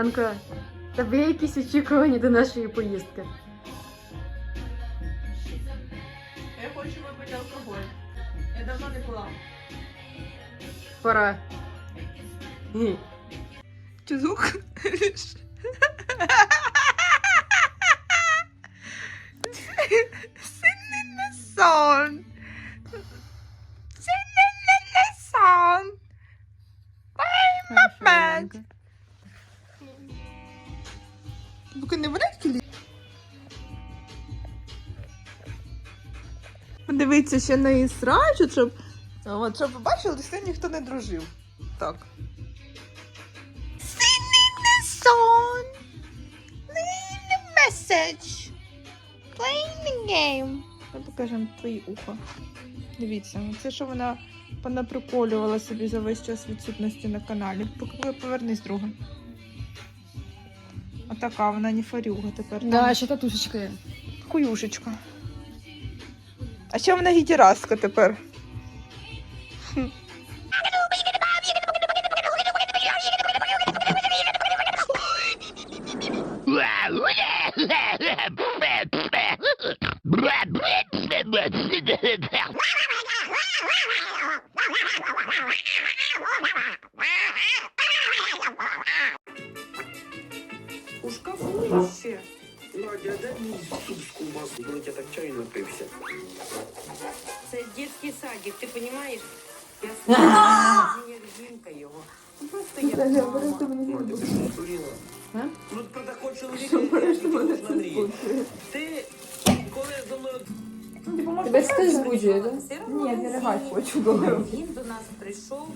Алянка, тебе є якісь очікування до нашої поїздки? Я хочу випити алкоголь. Я давно не пила. Пора. Ні. Чи звук? Singing the song. Поки не беруть кілі. Подивіться ще на її срачу, щоб. От, щоб ви бачили, з ніхто не дружив. Так. Singing the song. Leave the message. Playing the game. Ми покажемо твої ухо. Дивіться, це що вона понаприколювала собі за весь час відсутності на каналі. Повернись друга. Отака вона не фарюга тепер. Да, ще татушечка є. Хуюшечка. А ще вона гітераска тепер. Ти розумієш? Я сама жінка його. Ну, Просто я мама. Надя, ти що? Ну, про такого чоловіка я можна мріяти. Ти, коли за мною Тебе це збуджує, так? Все одно Ні, не ригать хочу. Він до нас прийшов.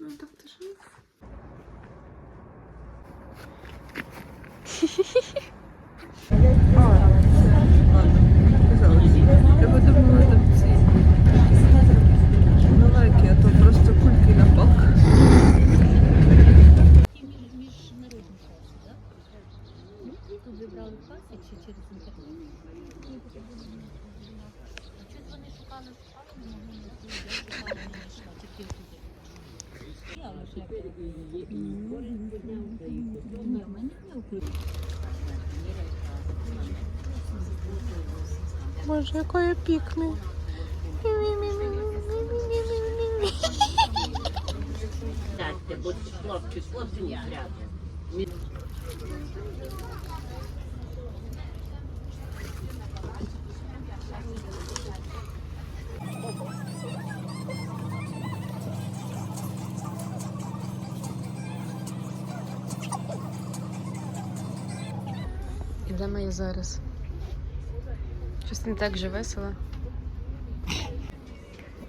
Я би думала, там ці не лайки, а то просто кульки на палках. Тут вибрали класи чи через інтернет? Щось вони шукали, шукали, не могли знайти. Я шукала, не знайшла, тільки туди. Я лише Ні, в мене не вкрутили. Боже, якої пікмі. Сядьте, бо хлопці, хлопці не грязні. І зараз? Щось не так же весело.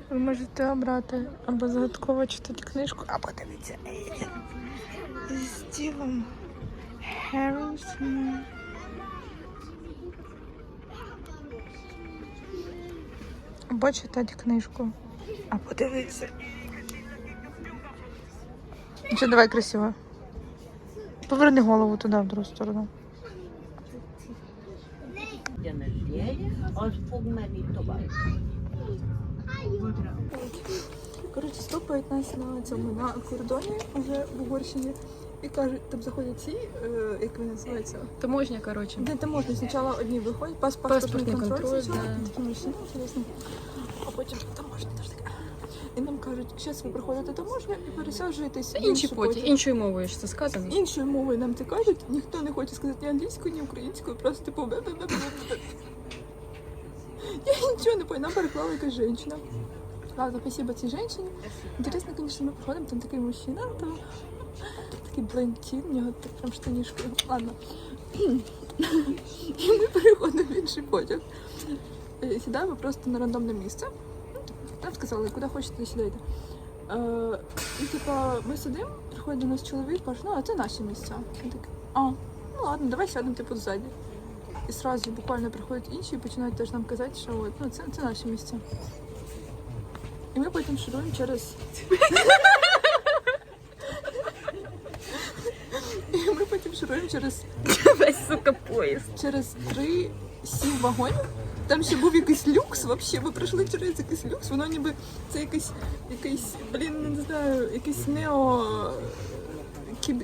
Ви можете обрати або загадково читати книжку, або дивіться Ейвін зі Стівом Харрісоном. Або читати книжку. Або дивитися. Ну Що, давай красиво. Поверни голову туди, в другу сторону. Я не знаю, аж по мені товариш. Коротше, стопають нас на цьому на кордоні вже в Угорщині і кажуть, там заходять ці, е, як вони називаються, Таможня, коротше. де там можна спочатку одні виходять, пас, Паспортний контроль, контроль, да. такі а потім таможня теж таке. І нам кажуть, зараз ви приходите таможню і пересаджуєтесь. Інші поті, іншою мовою ж це сказано. Іншою мовою нам це кажуть, ніхто не хоче сказати ні англійською, ні українською, просто типу бе-бе-бе-бе-бе. Я нічого не поняла, нам переклала якась жінка. Ладно, спасибо цій жінці. Интересно, конечно, мы проходим, там такой мужчина, там такий блондин, у нього так прям штанішки. Ладно. І ми переходимо в інший потяг. Е, Сідаємо просто на рандомне місце. Ну, Нам сказали, куди хочете, сідайте. І типа ми сидимо, приходить до нас чоловік, каже, ну, а це наші місця. Ми так, а, ну ладно, давай сядемо типу ззаді. І сразу буквально приходять інші і починають теж нам казати, що от, ну, це, це наші місця. І ми потім шуруємо через шуруємо через, Весь сука поїзд. через три сім вагонів. Там ще був якийсь люкс, вообще. Ми пройшли через якийсь люкс, воно ніби це якийсь, якийсь, блін, не знаю, якийсь нео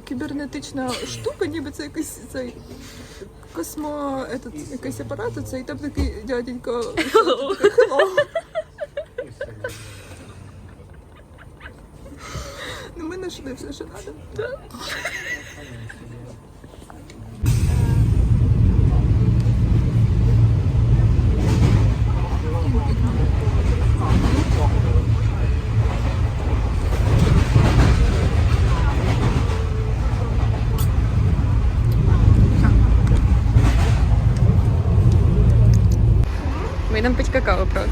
кібернетична штука, ніби це якийсь цей космо, этот, якийсь апарат, це і там такий дяденька. Hello. Ну ми знайшли все, що треба. Ми йдемо пить какао, правда?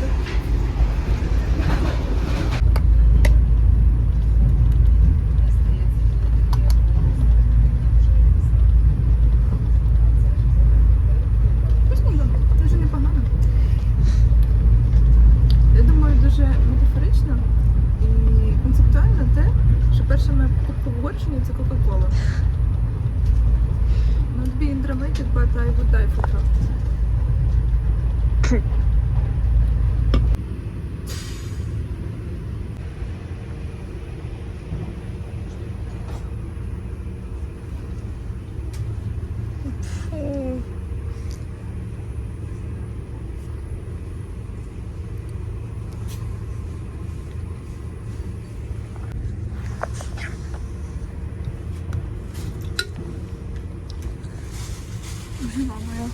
Вкусненько, дуже непогано. Я думаю, дуже метафорично і концептуально те, що перша моя покупка в Угорщині це Кока-Кола. Not being dramatic, but I would die for her. Жива моя.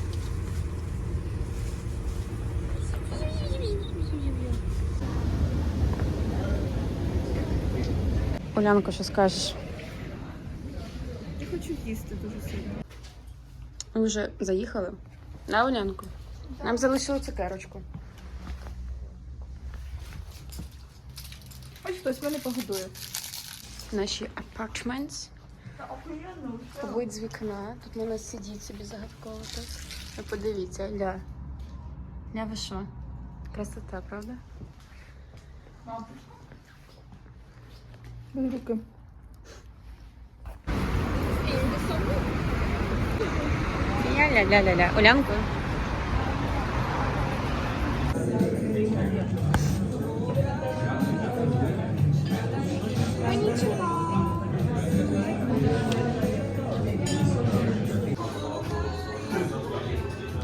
Улянко, що скажеш? Я хочу їсти дуже сильно. Ми вже заїхали. На Улянку. Нам залишили цукерочку. Хоч хтось мене погодує. Наші апартментс. Вид з вікна. Тут можна сидіти собі загадково так. Ви подивіться, ля. Ля ви що? Красота, правда? Дай руки. Ля-ля-ля-ля-ля. Улянку.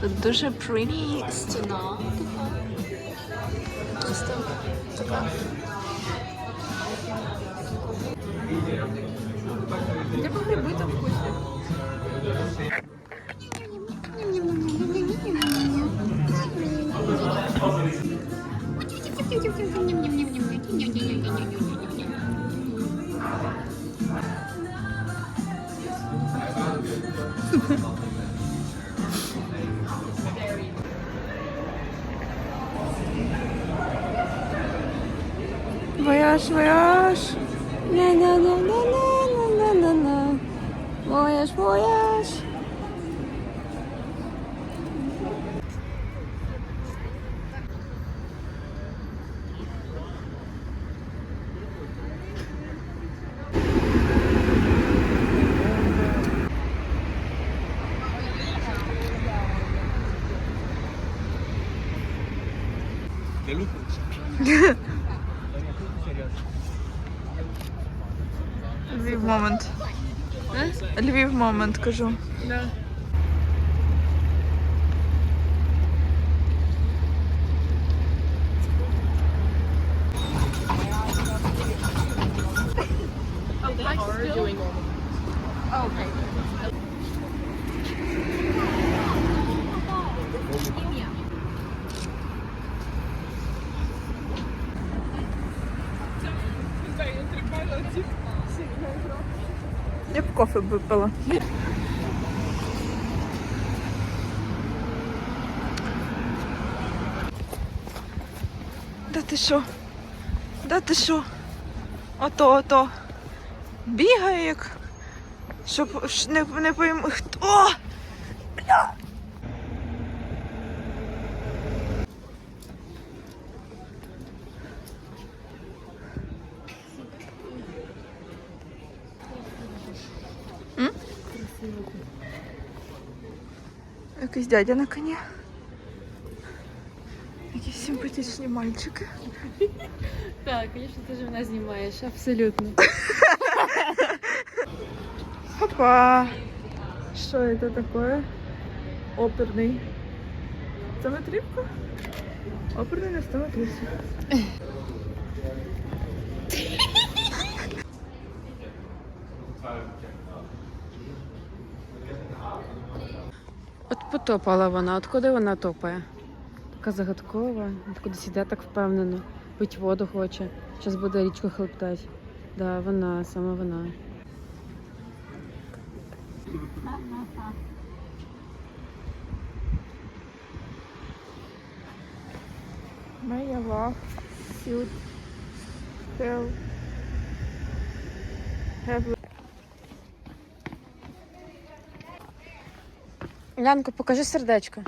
Тут дуже pretty стіна. Просто така. Вояж, вояж. На-на-на-на-на-на-на-на. Вояж, вояж. Львів момент. Львів момент, кажу. Я кофе випила. Да ти що? Да ти що? Ото, ото. Бігає як. Щоб не, не пойму. Хто? Якийсь дядя на коні. Якісь симпатичні мальчики. Так, звісно, ти ж мене знімаєш, абсолютно. Опа! Що це таке? Оперний. Стометрівка? Оперний на стометрівці. От потопала вона, от куди вона топає? Така загадкова, от сіде так впевнено. Пить воду хоче. Зараз буде річку хлептати. Да, вона, саме вона. Моя лав. Сюд. Have Лянко, покажи сердечко.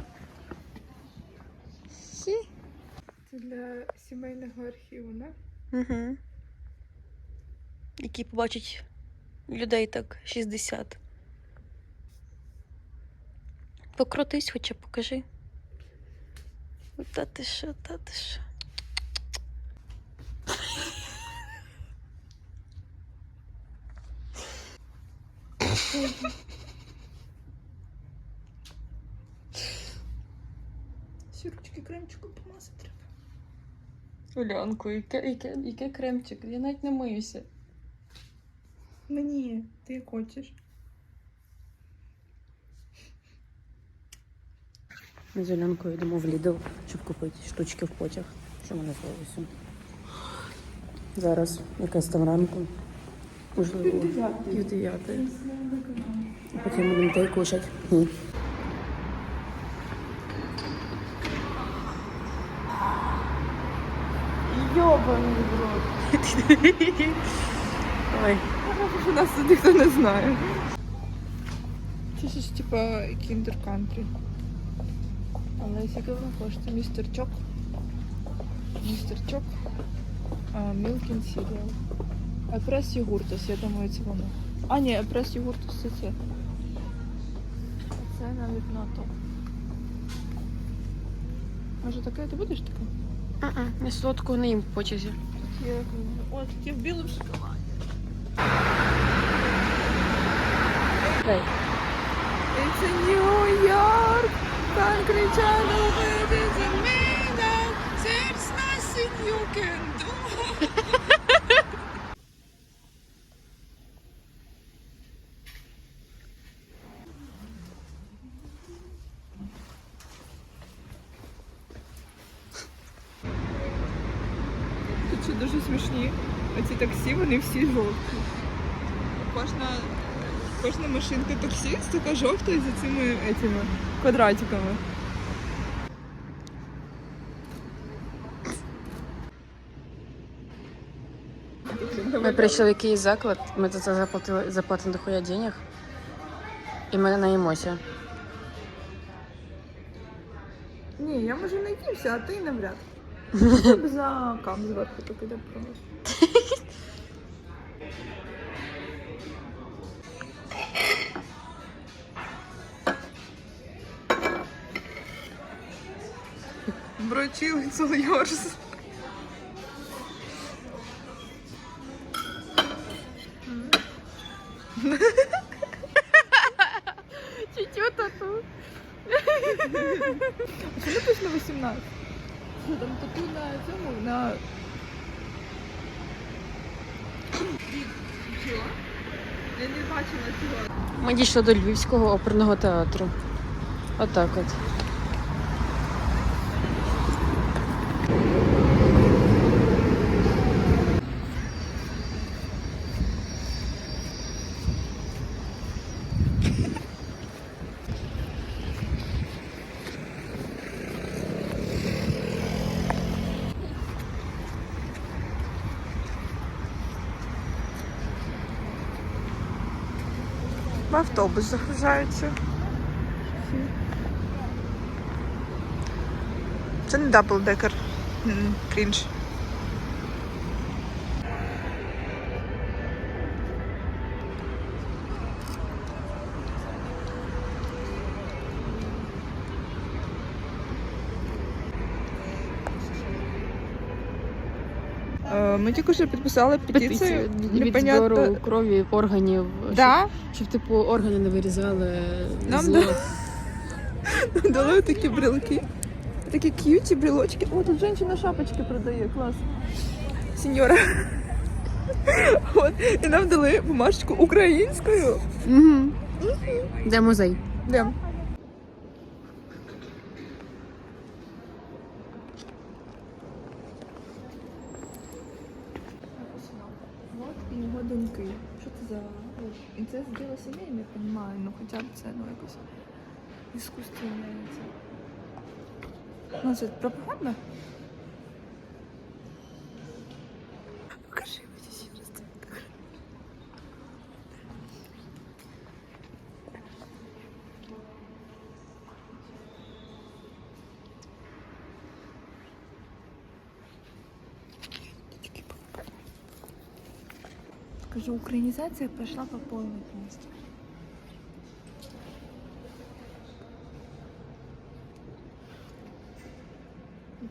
Хі. Це для сімейного архіву, не? Угу. Які побачить людей так 60. Покрутись, хоча покажи. Та ти що, та ти що. кремчиком помазати треба. Улянку, яке, яке, яке кремчик? Я навіть не миюся. Мені, ти як хочеш. Ми з Улянкою йдемо в Lidl, щоб купити штучки в потяг. Що ми назвалися? Зараз якась там ранку. Можливо, пів дев'ятої. Потім будемо те кушати. Ой. У нас тут ніхто не знає. Це ж типа кіндер кантрі. Але скільки воно коштує? Містер Чок. Містер Чок. Мілкін Сіріал. Епрес йогуртус, я думаю, це воно. А, ні, епрес йогуртус це це. Це навіть на то. Може таке ти будеш таке? А-а, солодкого не їм в потязі. Є, О, в білому шоколаді. It's a New York, concrete channel with is a minute. There's nothing you can do. Тут ще дуже смішні. Оці таксі, вони всі жовті. Кожна Кожна машинка таксист така жовта з цими этими квадратиками. Ми прийшли в якийсь заклад, ми за це заплатили заплатили дохуя денег. І ми наїмося. Ні, я можу наївся, а ти навряд. За кам зверху так іде. Брочил, it's all yours. Чуть-чуть тату. Це написано 18. Що там тату на цьому, на... Я не бачила цього. Ми дійшли до Львівського оперного театру. Отак от. Автобус загружається. Це не даблдекер. Крінж. Ми тільки що підписали петицію. від збору крові органів, Да? щоб, щоб типу органи не вирізали. Нам да- Дали такі брелки. Такі к'юті брелочки. О, тут жінка шапочки продає, клас. Сеньора. От, і нам дали бумажечку українською. Де музей? Де? хоча б це ну якось іскусственне. Це. Ну, це пропаганда? Покажи мені ще раз це. Скажу, українізація пройшла по повній повністю.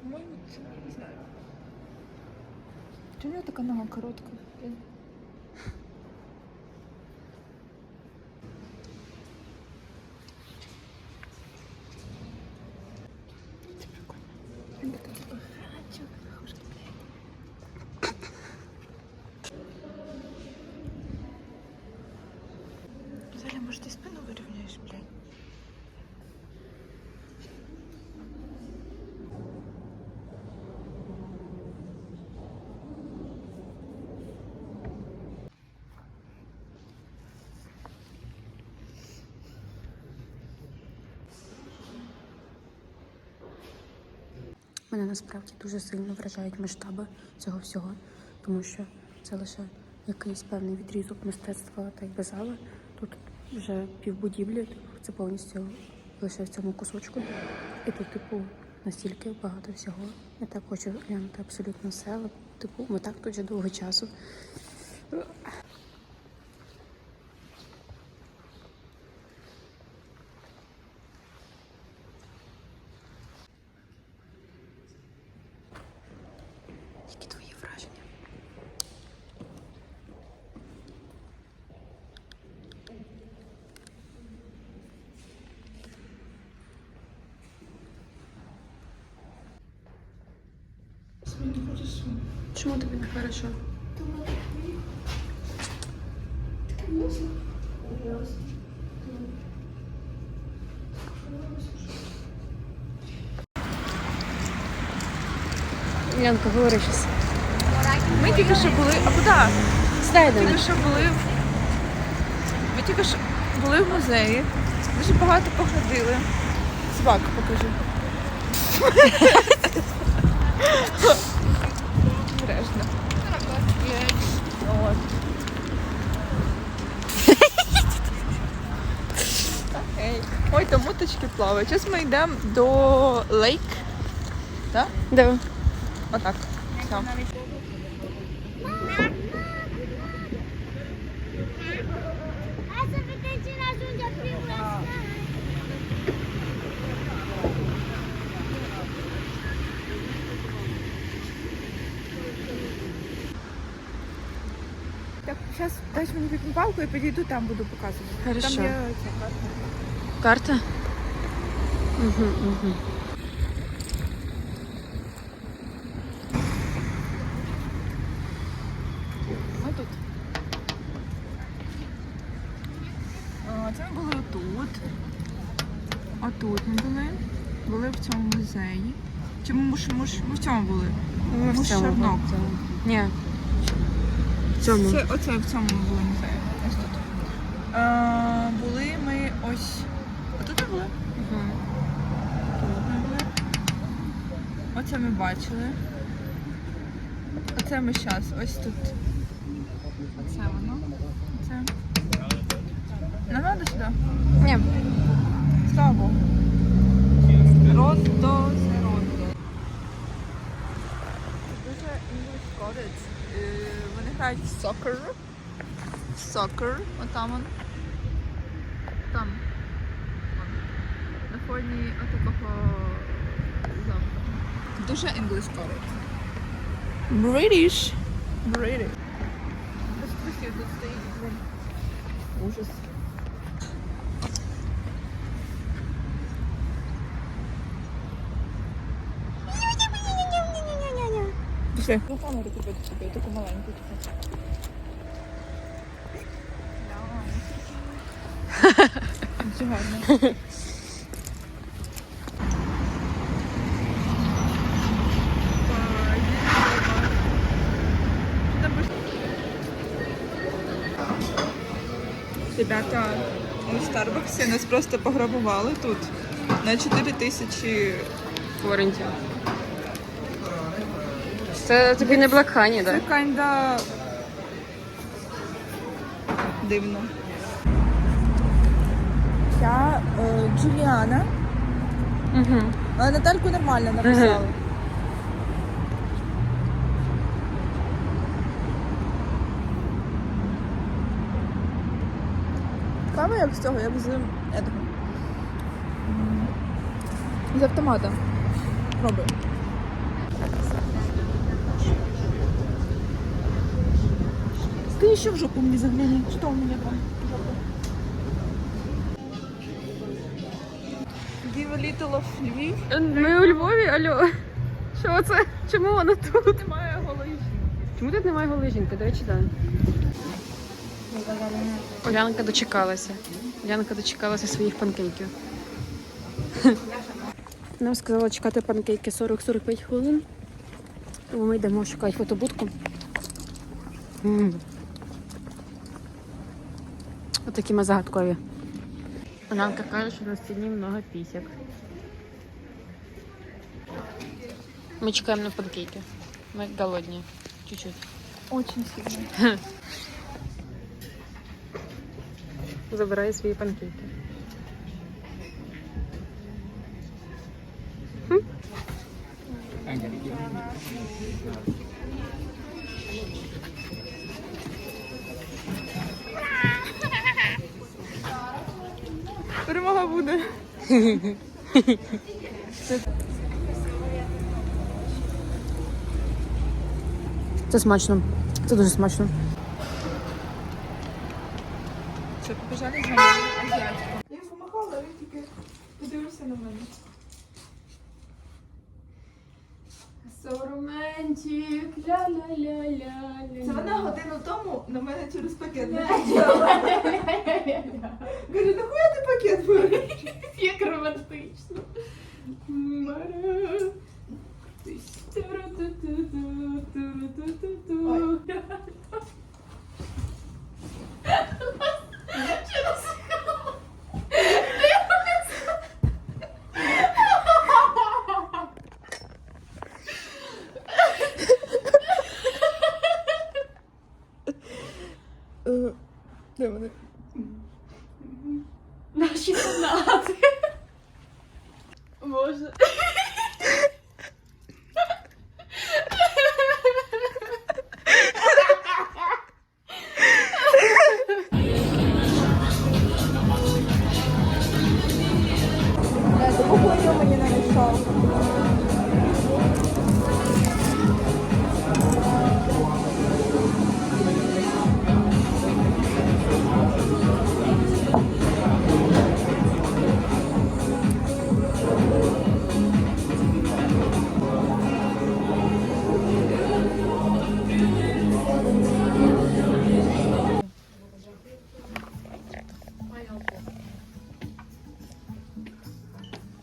По-моєму, це не знаю. Чому така нога коротка? Я- Це прикольно. Він такий, типу, «А, чого ви захожете, блядь?» Заля, может, ты спину выровняешь, блядь? Мене насправді дуже сильно вражають масштаби цього всього, тому що це лише якийсь певний відрізок мистецтва та й зали. Тут вже півбудівлі, типу, це повністю лише в цьому кусочку. І тут, типу, настільки багато всього. Я так хочу глянути абсолютно все, але типу, ми так тут вже довго часу. Які твої враження? Чому тобі не хорошо? Янка, говори щось. Ми тільки що були. А куди? Стай до Тільки мене. що були. в- Ми тільки що були в музеї. Дуже багато походили. Собаку покажи. там уточки плавають. Зараз ми йдемо до лейк. Да. Отак. Все. Так, зараз дай мені вікну палку, я підійду, там буду показувати. Хорошо. Там є ця карта. Угу, угу. Ми тут. А, Це ми були отут. Отут ми були. Були в цьому музеї. Чи ми, муш, муш, ми в цьому були? Ми в цьому, в цьому. Ні. В цьому. Це, оце в цьому були музеї. Ось тут. А, були ми ось. Отут ми були? Мгм. Ми були. Оце ми бачили. Оце ми зараз, ось тут. Оце воно. Оце. Не треба сюди? Ні. Слава Богу. Рондо це рондо. Дуже English Cottage. Е, Вони грають в soccer. Soccer. Отам он. Там. На фоні отакого замку. Дуже English Cottage. British. British. Без трусів тут стоїть, блин. Ужас. Пішли. Ну, камеру купити собі, таку маленьку. таку. Дуже гарно. Ребята, в Старбаксі нас просто пограбували тут на 4 тисячі. Флоренті. Це тобі не Black Honey, Це так? kinda дивно. Я е, Джуліана. Угу. Але Натальку нормально написали. Кава як з цього, як з этого. З автомата. Пробуй. Ты еще в жопу мне загляни. Что у меня там? Give a little of Lviv. Ми у Львові, алло. Що це? Чому вона тут? Немає голої Чому тут немає голої жінки? До речі, так. Олянка дочекалася. Олянка дочекалася своїх панкейків. Нам сказала чекати панкейки 40-45 хвилин. Тому ми йдемо шукати фотобудку. Отакі ми загадкові. Олянка каже, що на стіні много пісяк. Ми чекаємо на панкейки. Ми голодні. Чуть-чуть. Очень сильно. Забирає свої панкейки. Перемога буде. Це смачно. Це дуже смачно. Що, побажали з азіатську? Я помахала, а він тільки подивився на мене. So ля-ля-ля-ля. Це вона годину тому на мене через пакет не Каже, нахуя ти пакет береш? Як романтично. Мара. Ту-ру-ту-ту-ту-ту-ру-ту-ту-ту.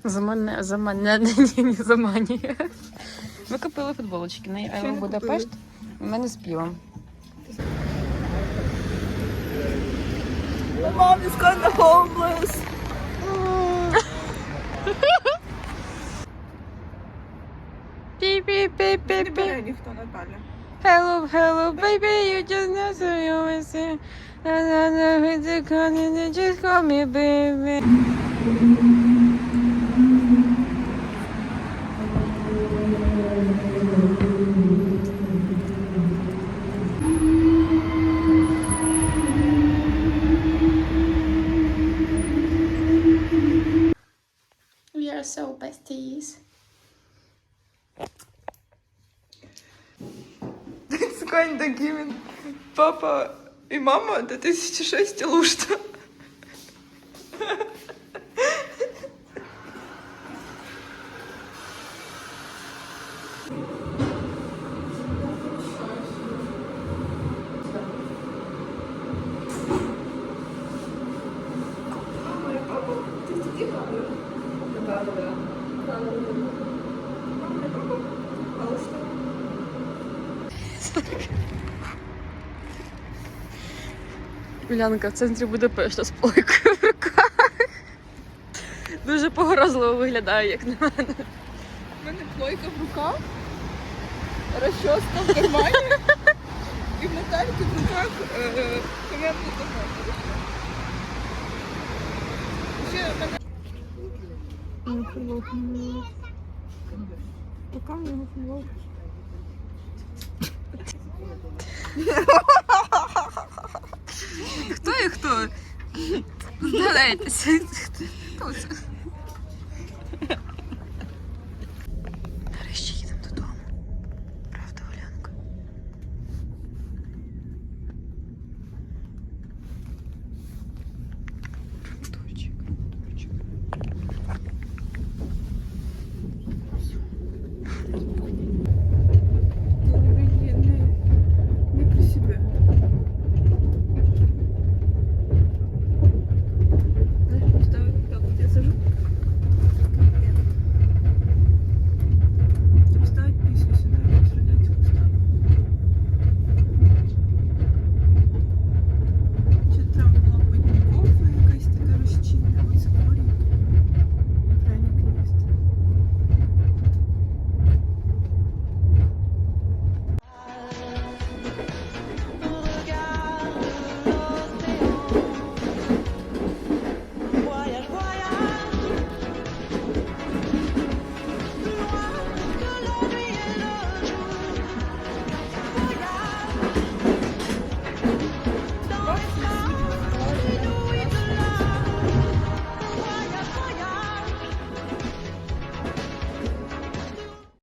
Замане, замане, ні, не заманює. Ми купили футболочки на I Love Будапешт. У мене з півом. My mom is kinda homeless. Пі-пі-пі-пі-пі. ніхто Наталя. Hello, hello, baby, you just know so you will see. Na na na, with the calling, you just call me baby. So besties. Прикинь, такі він. Папа і мама 2006 лушта. Улянка в центрі Будапешта з плойкою в руках. Дуже погрозливо виглядає, як на мене. У мене плойка в руках, розчоска в кармані і в Натальки в руках е, в мене... Ну, футболка не було. В нього футболка? Хто і хто? Здавайтеся. Хто це?